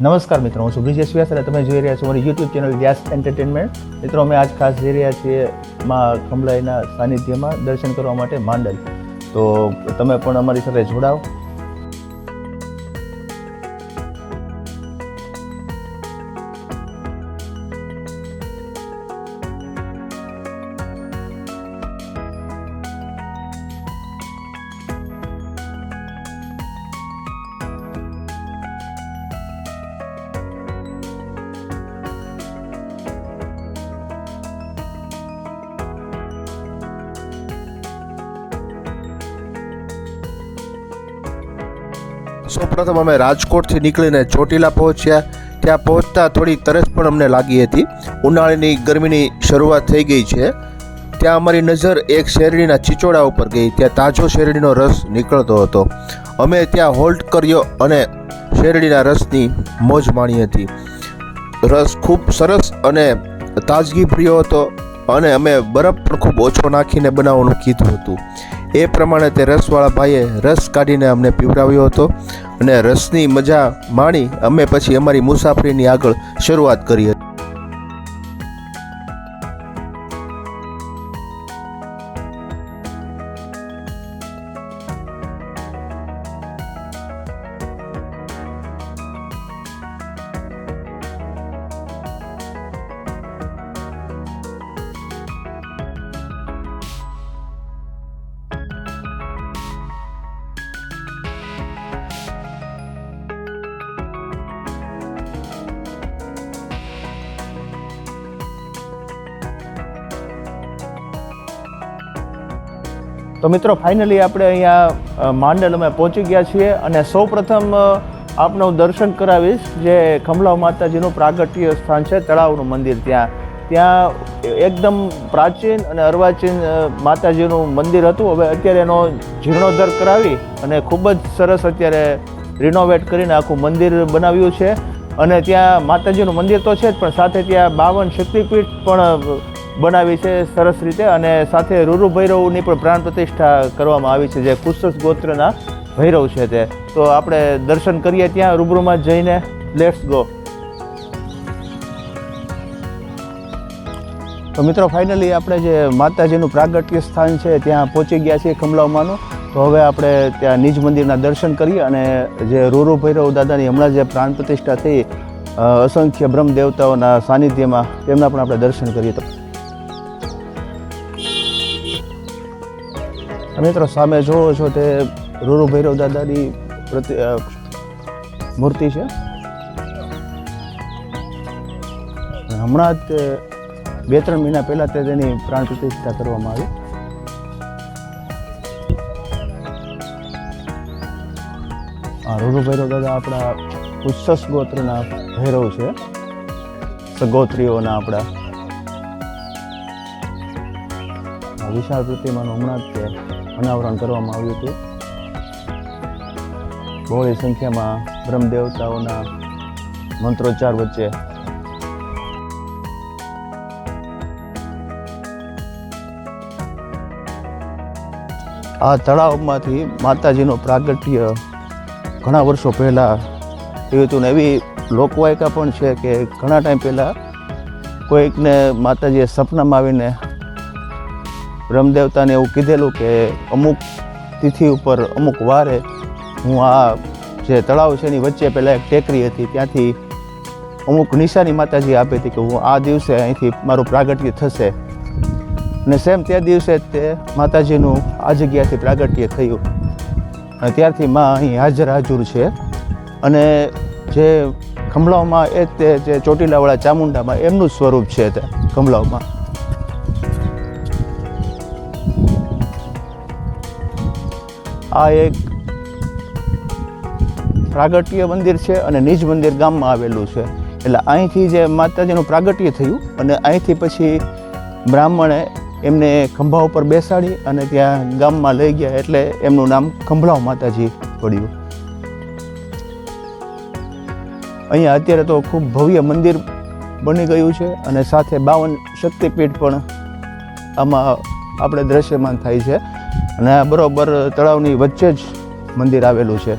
નમસ્કાર મિત્રો, હું સુબ્રિજ વ્યાસ અને તમે જોઈ રહ્યા છો મારી યુટ્યુબ ચેનલ વ્યાસ એન્ટરટેનમેન્ટ મિત્રો, અમે આજ ખાસ જઈ રહ્યા છીએ માં કમલાઈના સાનિધ્યમાં દર્શન કરવા માટે માંડલ. તો તમે પણ અમારી સાથે જોડાઓ સૌપ્રથમ અમે રાજકોટથી નીકળીને ચોટીલા પહોંચ્યા. ત્યાં પહોંચતા થોડી તરસ પણ અમને લાગી હતી. ઉનાળાની ગરમીની શરૂઆત થઈ ગઈ છે. ત્યાં અમારી નજર એક શેરડીના ચીચોડા ઉપર ગઈ. ત્યાં તાજો શેરડીનો રસ નીકળતો હતો. અમે ત્યાં હોલ્ટ કર્યો અને શેરડીના રસની મોજ માણી હતી. રસ ખૂબ સરસ અને તાજગીભર્યો હતો અને અમે બરફ પણ ખૂબ ઓછો નાખીને બનાવવાનું કીધું હતું. એ પ્રમાણે તે રસવાળા ભાઈએ રસ કાઢીને અમને પીવડાવ્યો હતો અને રસની મજા માણી અમે પછી અમારી મુસાફરીની આગળ શરૂઆત કરી હતી. તો મિત્રો ફાઇનલી આપણે અહીંયા માંડલ અમે પહોંચી ગયા છીએ અને સૌપ્રથમ આપનું દર્શન કરાવીશ જે ખમલાવ માતાજીનું પ્રાગટ્ય સ્થાન છે, તળાવનું મંદિર ત્યાં. ત્યાં એકદમ પ્રાચીન અને અર્વાચીન માતાજીનું મંદિર હતું. હવે અત્યારે એનો જીર્ણોદ્ધાર કરાવી અને ખૂબ જ સરસ અત્યારે રિનોવેટ કરીને આખું મંદિર બનાવ્યું છે. અને ત્યાં માતાજીનું મંદિર તો છે જ, પણ સાથે ત્યાં બાવન શક્તિપીઠ પણ બનાવી છે સરસ રીતે અને સાથે રૂરુ ભૈરવની પણ પ્રાણ પ્રતિષ્ઠા કરવામાં આવી છે, જે કુશસ ગોત્રના ભૈરવ છે તે. તો આપણે દર્શન કરીએ ત્યાં, રૂબરૂમાં જઈને. લેટ્સ ગો તો મિત્રો ફાઇનલી આપણે જે માતાજીનું પ્રાગટ્ય સ્થાન છે, ત્યાં પહોંચી ગયા છીએ કમલાવમાંનું તો હવે આપણે ત્યાં નિજ મંદિરના દર્શન કરીએ અને જે રૂરુ ભૈરવ દાદાની હમણાં જે પ્રાણ પ્રતિષ્ઠા થઈ અસંખ્ય બ્રહ્મ દેવતાઓના સાનિધ્યમાં તેમના પણ આપણે દર્શન કરીએ. તો મિત્રો, સામે જોવો છો તે રૂરુ ભૈરવ દાદાની મૂર્તિ છે. હમણાં જ બે ત્રણ મહિના પહેલાં તે તેની પ્રાણ પ્રતિષ્ઠા કરવામાં આવી. આ રૂરુ ભૈરવ દાદા આપણા પુષ્સ ગોત્રના ભૈરવ છે. સગોત્રીઓના આપણા. વિશાળ પ્રતિમાનું હમણાં જ તે અનાવરણ કરવામાં આવ્યું હતું. બહોળી સંખ્યામાં બ્રહ્મ દેવતાઓના મંત્રોચ્ચાર વચ્ચે આ તળાવમાંથી માતાજીનો પ્રાગટ્ય ઘણા વર્ષો પહેલાં થયું હતું ને એવી લોકવાયકા પણ છે કે ઘણા ટાઈમ પહેલાં કોઈકને માતાજીએ સપનામાં આવીને બ્રહ્મદેવતાને એવું કીધેલું કે અમુક તિથિ ઉપર અમુક વારે હું આ જે તળાવ છે એની વચ્ચે પહેલાં એક ટેકરી હતી, ત્યાંથી અમુક નિશાની માતાજી આપી હતી કે હું આ દિવસે અહીંથી મારું પ્રાગટ્ય થશે. અને સેમ તે દિવસે જ તે માતાજીનું આ જગ્યાથી પ્રાગટ્ય થયું. અને ત્યારથી માં અહીં હાજર હાજર છે. અને જે ખંભલાવમાં એ તે જે ચોટીલાવાળા ચામુંડામાં એમનું સ્વરૂપ છે તે ખંભલાવમાં આ એક પ્રાગટ્ય મંદિર છે અને નિજ મંદિર ગામમાં આવેલું છે. એટલે અહીંથી જે માતાજીનું પ્રાગટ્ય થયું અને અહીંથી પછી બ્રાહ્મણે એમને ખંભા ઉપર બેસાડી અને ત્યાં ગામમાં લઈ ગયા એટલે એમનું નામ ખંભળાવ માતાજી પડ્યું. અહીંયા અત્યારે તો ખૂબ ભવ્ય મંદિર બની ગયું છે અને સાથે બાવન શક્તિપીઠ પણ આમાં આપણે દ્રશ્યમાન થાય છે. અને બરોબર તળાવની વચ્ચે જ મંદિર આવેલું છે.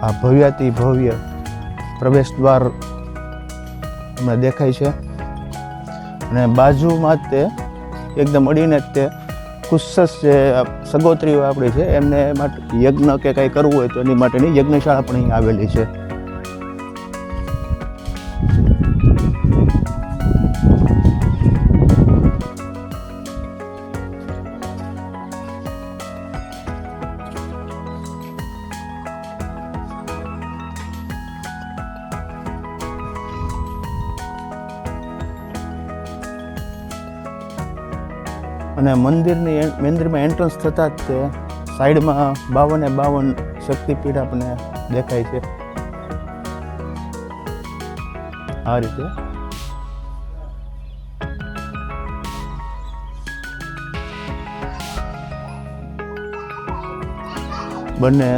આ ભવ્યાતિ ભવ્ય પ્રવેશ દ્વાર હમણાં દેખાય છે. અને બાજુમાં તે, એકદમ અડીને જ તે કુસ્સસ જે સગોત્રીઓ આપણી છે, એમને માટે યજ્ઞ કે કંઈ કરવું હોય તો એની માટેની યજ્ઞશાળા પણ અહીં આવેલી છે. અને મંદિરની મંદિરમાં એન્ટ્રન્સ થતાં જ તે સાઈડમાં બાવને બાવન શક્તિપીઠ આપણને દેખાય છે. આ રીતે. બંને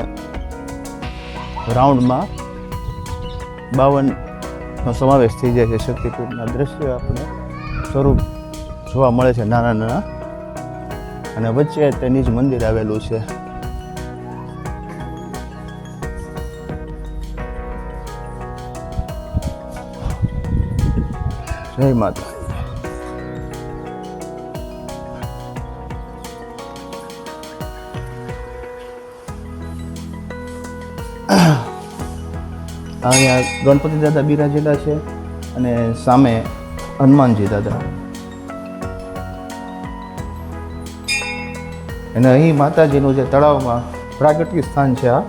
રાઉન્ડમાં બાવનનો સમાવેશ થઈ જાય છે શક્તિપીઠના દ્રશ્ય આપણે સ્વરૂપ જોવા મળે છે નાના નાના અને વચ્ચે તેની જ મંદિર આવેલું છે. જય માતા અહીંયા ગણપતિ દાદા બિરાજેલા છે અને સામે હનુમાનજી દાદા. અને અહીં માતાજીનું જે તળાવમાં પ્રાગટ્ય સ્થાન છે આ.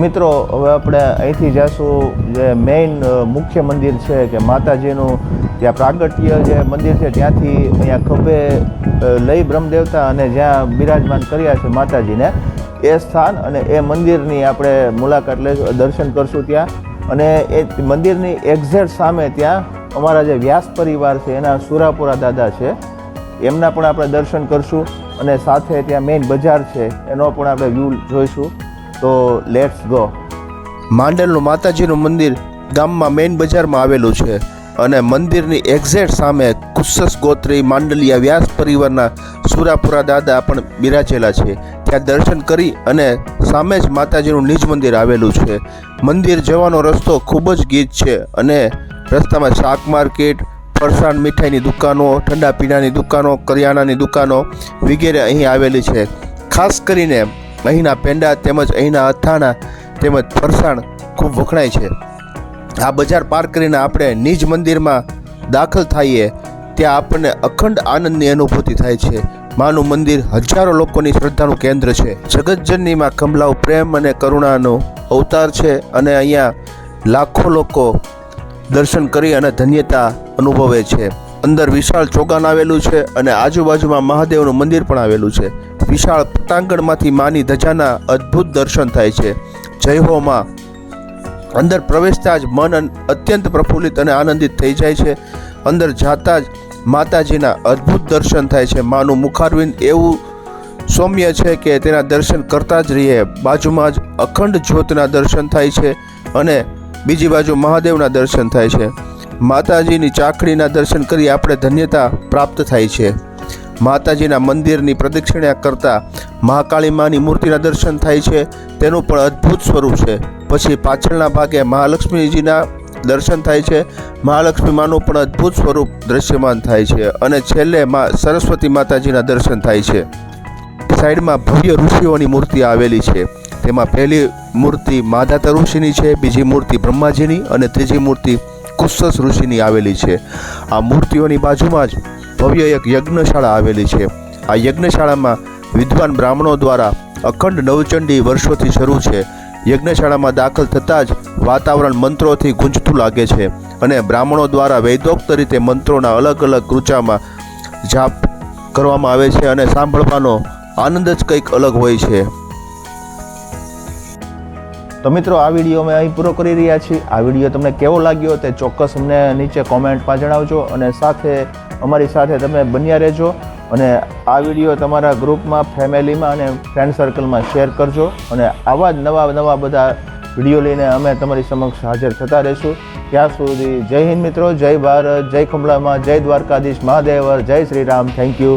મિત્રો, હવે આપણે અહીંથી જઈશું જે મેઇન મુખ્ય મંદિર છે કે માતાજીનું, ત્યાં પ્રાગટ્ય જે મંદિર છે, ત્યાંથી અહીંયા ખભે લઈ બ્રહ્મદેવતા અને જ્યાં બિરાજમાન કર્યા છે માતાજીને, એ સ્થાન અને એ મંદિરની આપણે મુલાકાત લઈશું, દર્શન કરશું ત્યાં. અને એ મંદિરની એક્ઝેક્ટ સામે ત્યાં અમારા જે વ્યાસ પરિવાર છે, એના સુરાપુરા દાદા છે, એમના પણ આપણે દર્શન કરશું. અને સાથે ત્યાં મેઇન બજાર છે, એનો પણ આપણે વ્યૂ જોઈશું. તો લેટ્સ ગો માંડલનું માતાજીનું મંદિર ગામમાં મેઇન બજારમાં આવેલું છે અને મંદિરની એક્ઝેક્ટ સામે કુસ્સસ ગોત્રી માંડલિયા વ્યાસ પરિવારના સુરાપુરા દાદા પણ બિરાજેલા છે. ત્યાં દર્શન કરી અને સામે જ માતાજીનું નિજ મંદિર આવેલું છે. મંદિર જવાનો રસ્તો ખૂબ જ ગીચ છે અને રસ્તામાં શાક માર્કેટ, ફરસાણ મીઠાઈની દુકાનો, ઠંડા પીણાની દુકાનો, કરિયાણાની દુકાનો વગેરે અહીં આવેલી છે. ખાસ કરીને અહીંના પેંડા તેમજ અહીંના અથાણા તેમજ ફરસાણ ખૂબ વખણાય છે. આ બજાર પાર કરીને આપણે નિજ મંદિરમાં દાખલ થઈએ, ત્યાં આપણને અખંડ આનંદની અનુભૂતિ થાય છે. માનું મંદિર હજારો લોકોની શ્રદ્ધાનું કેન્દ્ર છે. જગતજનનીમાં કમલાવ પ્રેમ અને કરુણાનો અવતાર છે અને અહીંયા લાખો લોકો દર્શન કરી અને ધન્યતા અનુભવે છે. અંદર વિશાળ ચોગાન આવેલું છે અને આજુબાજુમાં મહાદેવનું મંદિર પણ આવેલું છે. વિશાળ પટાંગણમાંથી માની ધજાના અદ્ભુત દર્શન થાય છે. જય હો અંદર પ્રવેશતા જ મન અત્યંત પ્રફુલ્લિત અને આનંદિત થઈ જાય છે. અંદર જાતા જ માતાજીના અદ્ભુત દર્શન થાય છે. માનું મુખારવિંદ એવું સૌમ્ય છે કે તેના દર્શન કરતા જ રહીએ. બાજુમાં જ અખંડ જ્યોતના દર્શન થાય છે અને બીજી બાજુ મહાદેવના દર્શન થાય છે. માતાજીની ચાકડીના દર્શન કરી આપણે ધન્યતા પ્રાપ્ત થાય છે. માતાજીના મંદિરની પ્રદક્ષિણા કરતાં મહાકાળી માની મૂર્તિના દર્શન થાય છે. તેનું પણ અદ્ભુત સ્વરૂપ છે. પછી પાછળના ભાગે મહાલક્ષ્મીજીના દર્શન થાય છે. મહાલક્ષ્મી માનું પણ અદ્ભુત સ્વરૂપ દ્રશ્યમાન થાય છે અને છેલ્લે મા સરસ્વતી માતાજીના દર્શન થાય છે. સાઈડમાં ભવ્ય ઋષિઓની મૂર્તિ આવેલી છે. તેમાં પહેલી મૂર્તિ માધાતા ઋષિની છે, બીજી મૂર્તિ બ્રહ્માજીની અને ત્રીજી મૂર્તિ કુસ્સસ ઋષિની આવેલી છે. આ મૂર્તિઓની બાજુમાં જ ભવ્ય એક યજ્ઞશાળા આવેલી છે. આ યજ્ઞશાળામાં વિદ્વાન બ્રાહ્મણો દ્વારા અખંડ નવચંડી વર્ષોથી શરૂ છે. યજ્ઞશાળામાં દાખલ થતાં જ વાતાવરણ મંત્રોથી ગુંજતું લાગે છે અને બ્રાહ્મણો દ્વારા વૈદોક્ત રીતે મંત્રોના અલગ અલગ રૂચામાં જાપ કરવામાં આવે છે અને સાંભળવાનો આનંદ જ કંઈક અલગ હોય છે. તો મિત્રો, આ વીડિયો અમે અહીં પૂરો કરી રહ્યા છીએ. આ વીડિયો તમને કેવો લાગ્યો તે ચોક્કસ અમને નીચે કોમેન્ટમાં જણાવજો અને સાથે અમારી સાથે તમે બન્યા રહેજો અને આ વીડિયો તમારા ગ્રુપમાં ફેમિલીમાં અને ફ્રેન્ડ સર્કલમાં શેર કરજો અને આવા જ નવા નવા બધા વીડિયો લઈને અમે તમારી સમક્ષ હાજર થતા રહીશું. ત્યાં સુધી જય હિન્દ મિત્રો, જય ભારત, જય ખંભળામાં, જય દ્વારકાધીશ, મહાદેવર, જય શ્રી રામ. Thank you